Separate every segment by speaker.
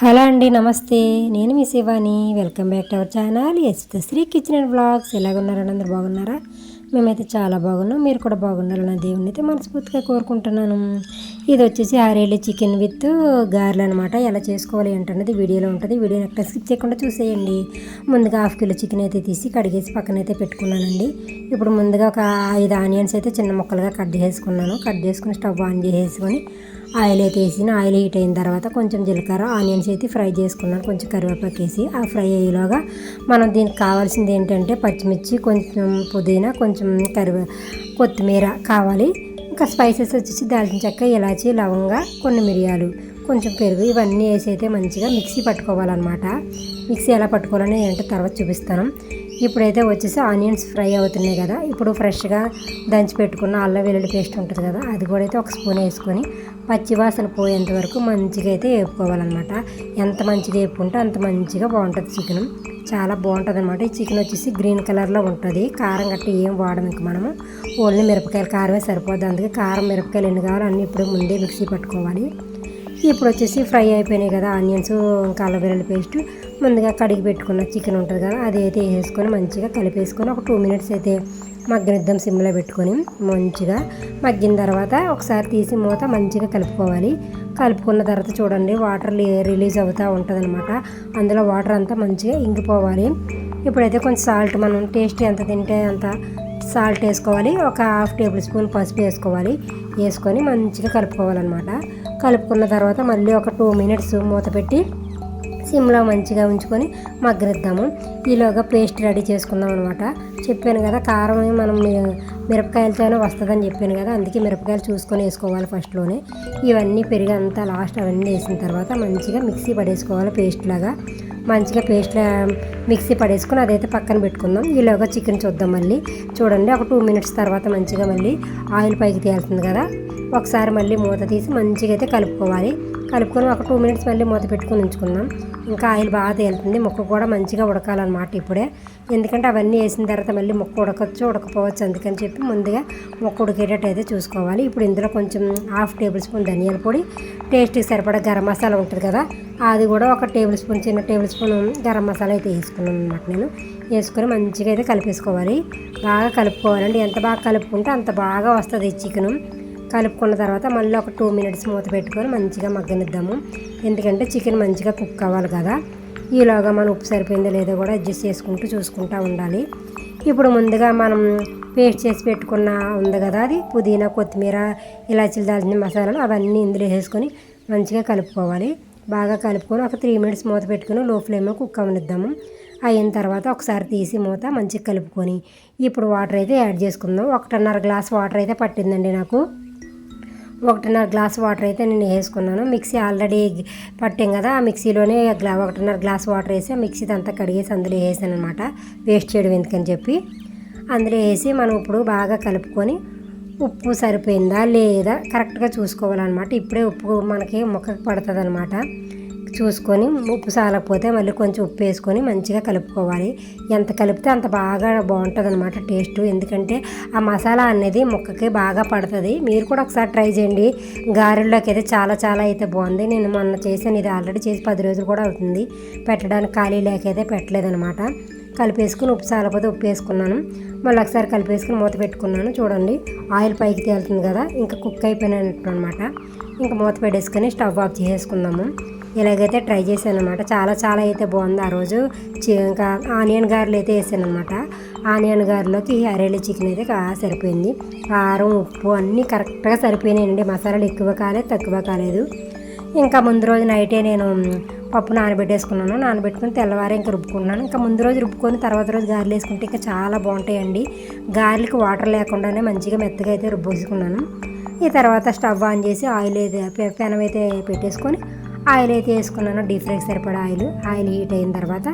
Speaker 1: Hello అండి నమస్తే. నేను మీ Shivani. Welcome back to our channel. S Sri kitchen and blogs ఎలాగున్నారని అందరు బాగున్నారా? మేమైతే చాలా బాగున్నాం. మీరు కూడా బాగుండాలని దేవుని అయితే మనస్ఫూర్తిగా కోరుకుంటున్నాను. ఇది వచ్చేసి ఆరేళ్ళు చికెన్ విత్ గారెలు అనమాట ఎలా చేసుకోవాలి ఏంటన్నది వీడియోలో ఉంటుంది. వీడియో ఎక్కడ స్కిప్ చేయకుండా చూసేయండి. ముందుగా హాఫ్ కిలో చికెన్ అయితే తీసి కడిగేసి పక్కన అయితే పెట్టుకున్నానండి. ఇప్పుడు ముందుగా ఒక ఐదు ఆనియన్స్ అయితే చిన్న ముక్కలుగా కట్ చేసుకున్నాను. కట్ చేసుకుని స్టవ్ ఆన్ చేసేసుకొని ఆయిల్ అయితే వేసిన ఆయిల్ హీట్ అయిన తర్వాత కొంచెం జీలకర్ర ఆనియన్స్ అయితే ఫ్రై చేసుకున్నాను. కొంచెం కరివేపాకు వేసి ఆ ఫ్రై అయ్యేలోగా మనం దీనికి కావాల్సింది ఏంటంటే పచ్చిమిర్చి కొంచెం పుదీనా కొంచెం కరివే కొత్తిమీర కావాలి. ఇంకా స్పైసెస్ వచ్చేసి దాల్చిన చెక్క ఇలాచి లవంగా కొన్ని మిరియాలు కొంచెం పెరుగు ఇవన్నీ వేసి అయితే మంచిగా మిక్సీ పట్టుకోవాలన్నమాట. మిక్సీ ఎలా పట్టుకోవాలని ఏంటో తర్వాత చూపిస్తాను. ఇప్పుడైతే వచ్చేసి ఆనియన్స్ ఫ్రై అవుతున్నాయి కదా. ఇప్పుడు ఫ్రెష్గా దంచి పెట్టుకున్న అల్లం వెల్లుల్లి పేస్ట్ ఉంటుంది కదా అది కూడా అయితే ఒక స్పూన్ వేసుకొని పచ్చివాసన పోయేంత వరకు మంచిగా అయితే వేపుకోవాలన్నమాట. ఎంత మంచిగా వేపుకుంటే అంత మంచిగా బాగుంటుంది చికెన్. చాలా బాగుంటుంది అనమాట ఈ చికెన్ వచ్చేసి గ్రీన్ కలర్లో ఉంటుంది. కారం గట్టి ఏం వాడము ఇంక మనము. ఓన్లీ మిరపకాయలు కారమే సరిపోద్ది. అందుకే కారం మిరపకాయలు ఎన్ని కావాలో అన్నీ ఇప్పుడు ముందే మిక్సీ పట్టుకోవాలి. ఇప్పుడు వచ్చేసి ఫ్రై అయిపోయినాయి కదా ఆనియన్స్ ఇంకా పేస్ట్. ముందుగా కడిగి పెట్టుకున్న చికెన్ ఉంటుంది కదా అది అయితే వేసుకొని మంచిగా కలిపేసుకొని ఒక టూ మినిట్స్ అయితే మగ్గనిద్దాం సిమ్లో పెట్టుకొని మంచిగా మగ్గిన తర్వాత ఒకసారి తీసి మూత మంచిగా కలుపుకోవాలి. కలుపుకున్న తర్వాత చూడండి వాటర్ రిలీజ్ అవుతూ ఉంటుంది అనమాట అందులో వాటర్ అంతా మంచిగా ఇంకిపోవాలి. ఇప్పుడైతే కొంచెం సాల్ట్ మనం టేస్ట్ ఎంత తింటే అంత సాల్ట్ వేసుకోవాలి. ఒక హాఫ్ టేబుల్ స్పూన్ పసుపు వేసుకోవాలి. వేసుకొని మంచిగా కలుపుకోవాలన్నమాట. కలుపుకున్న తర్వాత మళ్ళీ ఒక టూ మినిట్స్ మూత పెట్టి సిమ్లో మంచిగా ఉంచుకొని మగ్గరిద్దాము ఈలోగా పేస్ట్ రెడీ చేసుకుందాం అనమాట చెప్పాను కదా కారం మనం మిరపకాయలతోనే వస్తుందని చెప్పాను కదా అందుకే మిరపకాయలు చూసుకొని వేసుకోవాలి ఫస్ట్లోనే. ఇవన్నీ పెరిగి అంతా లాస్ట్ అవన్నీ వేసిన తర్వాత మంచిగా మిక్సీ పడేసుకోవాలి పేస్ట్ లాగా. మంచిగా పేస్ట్ మిక్సీ పడేసుకొని అదైతే పక్కన పెట్టుకుందాం. ఈలోగా చికెన్ చూద్దాం మళ్ళీ. చూడండి ఒక టూ మినిట్స్ తర్వాత మంచిగా మళ్ళీ ఆయిల్ పైకి తేలుతుంది కదా. ఒకసారి మళ్ళీ మూత తీసి మంచిగా అయితే కలుపుకోవాలి. కలుపుకొని ఒక టూ మినిట్స్ మళ్ళీ మూత పెట్టుకొని ఉంచుకుందాం. ఇంకా ఆయిల్ బాగా తేలుతుంది. ముక్క కూడా మంచిగా ఉడకాలన్నమాట ఇప్పుడే. ఎందుకంటే అవన్నీ వేసిన తర్వాత మళ్ళీ ముక్క ఉడకచ్చు ఉడకపోవచ్చు అందుకని చెప్పి ముందుగా ముక్క ఉడికేటట్టు అయితే చూసుకోవాలి. ఇప్పుడు ఇందులో కొంచెం హాఫ్ టేబుల్ స్పూన్ ధనియాల పొడి టేస్ట్కి సరిపడా గరం మసాలా ఉంటుంది కదా అది కూడా ఒక టేబుల్ స్పూన్ చిన్న టేబుల్ స్పూన్ గరం మసాలా అయితే వేసుకున్నాను అనమాట నేను. వేసుకొని మంచిగా అయితే కలిపేసుకోవాలి. బాగా కలుపుకోవాలండి. ఎంత బాగా కలుపుకుంటే అంత బాగా వస్తుంది చికెను. కలుపుకున్న తర్వాత మళ్ళీ ఒక టూ మినిట్స్ మూత పెట్టుకొని మంచిగా మగ్గనిద్దాము. ఎందుకంటే చికెన్ మంచిగా కుక్ అవ్వాలి కదా. ఈలోగా మనం ఉప్పు సరిపోయిందో లేదో కూడా అడ్జస్ట్ చేసుకుంటూ చూసుకుంటూ ఉండాలి. ఇప్పుడు ముందుగా మనం పేస్ట్ చేసి పెట్టుకున్న ఉంది కదా అది పుదీనా కొత్తిమీర ఇలాచీలు దాల్చిన మసాలాలు అవన్నీ ఇందులో వేసుకొని మంచిగా కలుపుకోవాలి. బాగా కలుపుకొని ఒక త్రీ మినిట్స్ మూత పెట్టుకుని లో ఫ్లేమ్లో కుక్ అవనిద్దాము. అయిన తర్వాత ఒకసారి తీసి మూత మంచిగా కలుపుకొని ఇప్పుడు వాటర్ అయితే యాడ్ చేసుకుందాం. ఒకటిన్నర గ్లాస్ వాటర్ అయితే పట్టిందండి నాకు. ఒకటిన్నర గ్లాస్ వాటర్ అయితే నేను వేసుకున్నాను. మిక్సీ ఆల్రెడీ పట్టాం కదా ఆ మిక్సీలోనే గ్లా ఒకటిన్నర గ్లాస్ వాటర్ వేసి ఆ మిక్సీ అంతా కడిగేసి అందులో వేసాను అనమాట వేస్ట్ చేయడం ఎందుకని చెప్పి. అందులో వేసి మనం ఇప్పుడు బాగా కలుపుకొని ఉప్పు సరిపోయిందా లేదా కరెక్ట్గా చూసుకోవాలన్నమాట. ఇప్పుడే ఉప్పు మనకి ముక్కకు పడుతుంది అనమాట చూసుకొని ఉప్పు సాలకపోతే మళ్ళీ కొంచెం ఉప్పు వేసుకొని మంచిగా కలుపుకోవాలి. ఎంత కలిపితే అంత బాగా బాగుంటుంది అనమాట టేస్ట్. ఎందుకంటే ఆ మసాలా అనేది ముక్కకి బాగా పడుతుంది. మీరు కూడా ఒకసారి ట్రై చేయండి. గారెల్లోకి అయితే చాలా చాలా అయితే బాగుంది. నేను మొన్న చేశాను. ఇది ఆల్రెడీ చేసి పది రోజులు కూడా అవుతుంది. పెట్టడానికి ఖాళీ లేకైతే పెట్టలేదనమాట కలిపేసుకుని ఉప్పు సాలకపోతే ఉప్పు వేసుకున్నాను. మళ్ళీ ఒకసారి కలిపేసుకుని మూత పెట్టుకున్నాను. చూడండి ఆయిల్ పైకి తేలుతుంది కదా ఇంకా కుక్ అయిపోయినట్టు అనమాట ఇంకా మూత పెట్టేసుకొని స్టవ్ ఆఫ్ చేసేసుకుందాము. ఇలాగైతే ట్రై చేశాను అనమాట చాలా చాలా అయితే బాగుంది. ఆ రోజు ఇంకా ఆనియన్ గారెలు అయితే వేసాను అనమాట ఆనియన్ గారెలోకి అరేలి చికెన్ అయితే సరిపోయింది. కారం ఉప్పు అన్నీ కరెక్ట్గా సరిపోయినాయండి. మసాలాలు ఎక్కువ కాలేదు తక్కువ కాలేదు. ఇంకా ముందు రోజు నైటే నేను పప్పు నానబెట్టేసుకున్నాను. నానబెట్టుకుని తెల్లవారే ఇంకా రుబ్బుకున్నాను ఇంకా ముందు రోజు రుబ్బుకొని తర్వాత రోజు గారెలు వేసుకుంటే ఇంకా చాలా బాగుంటాయండి. గారెలకి వాటర్ లేకుండానే మంచిగా మెత్తగా అయితే రుబ్బేసుకున్నాను. ఈ తర్వాత స్టవ్ ఆన్ చేసి ఆయిల్ అయితే పెనం అయితే పెట్టేసుకొని ఆయిల్ అయితే వేసుకున్నాను. డీప్ ఫ్రైకి సరిపడా ఆయిల్. ఆయిల్ హీట్ అయిన తర్వాత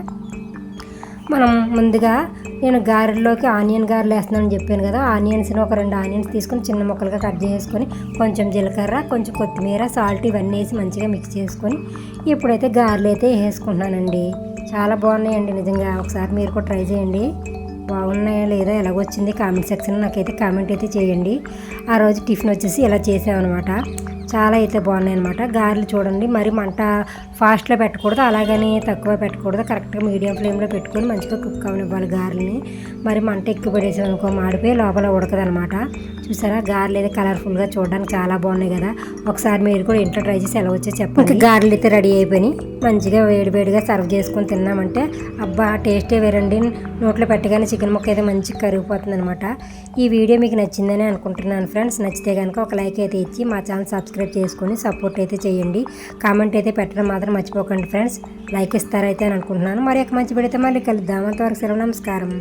Speaker 1: మనం ముందుగా నేను గారెల్లోకి ఆనియన్ గారెలు వేస్తున్నానని చెప్పాను కదా ఆనియన్స్ని ఒక రెండు ఆనియన్స్ తీసుకొని చిన్న ముక్కలుగా కట్ చేసుకొని కొంచెం జీలకర్ర కొంచెం కొత్తిమీర సాల్ట్ ఇవన్నీ వేసి మంచిగా మిక్స్ చేసుకొని ఇప్పుడైతే గారెలు అయితే వేసుకుంటున్నానండి. చాలా బాగున్నాయండి నిజంగా. ఒకసారి మీరు కూడా ట్రై చేయండి. బాగున్నాయా లేదా ఎలాగొచ్చింది కామెంట్ సెక్షన్లో నాకైతే కామెంట్ అయితే చేయండి. ఆ రోజు టిఫిన్ వచ్చేసి ఇలా చేసామన్నమాట. చాలా అయితే బాగున్నాయి అనమాట గారెలు చూడండి. మరి మంట ఫాస్ట్లో పెట్టకూడదు అలాగని తక్కువ పెట్టకూడదు. కరెక్ట్గా మీడియం ఫ్లేమ్లో పెట్టుకొని మంచిగా కుక్ అవనివ్వాలి గారెల్ని. మరి మంట ఎక్కువ పడేసాం అనుకో మాడిపోయి లోపల ఉడకదనమాట చూసారా? గారెలు అయితే కలర్ఫుల్గా చూడడానికి చాలా బాగున్నాయి కదా. ఒకసారి మీరు కూడా ఇంట్లో ట్రై చేసి ఎలా వచ్చే చెప్పండి. గారెలు అయితే రెడీ అయిపోయినాయి. మంచిగా వేడివేడిగా సర్వ్ చేసుకొని తిన్నామంటే అబ్బా టేస్టే వేరండి. నోట్లో పెట్టగానే చికెన్ ముక్క అయితే మంచిగా కరిగిపోతుంది అనమాట ఈ వీడియో మీకు నచ్చిందని అనుకుంటున్నాను ఫ్రెండ్స్. నచ్చితే కనుక ఒక లైక్ అయితే ఇచ్చి మా ఛానల్ సబ్స్క్రైబ్ చేసుకొని సపోర్ట్ అయితే చేయండి. కామెంట్ అయితే పెట్టడం మాత్రం మర్చిపోకండి ఫ్రెండ్స్. లైక్ ఇస్తారైతే అని అనుకుంటున్నాను. మరి ఒక మంచి పెడితే మళ్ళీ కలుద్దాం. అంతవరకు సెలవు నమస్కారం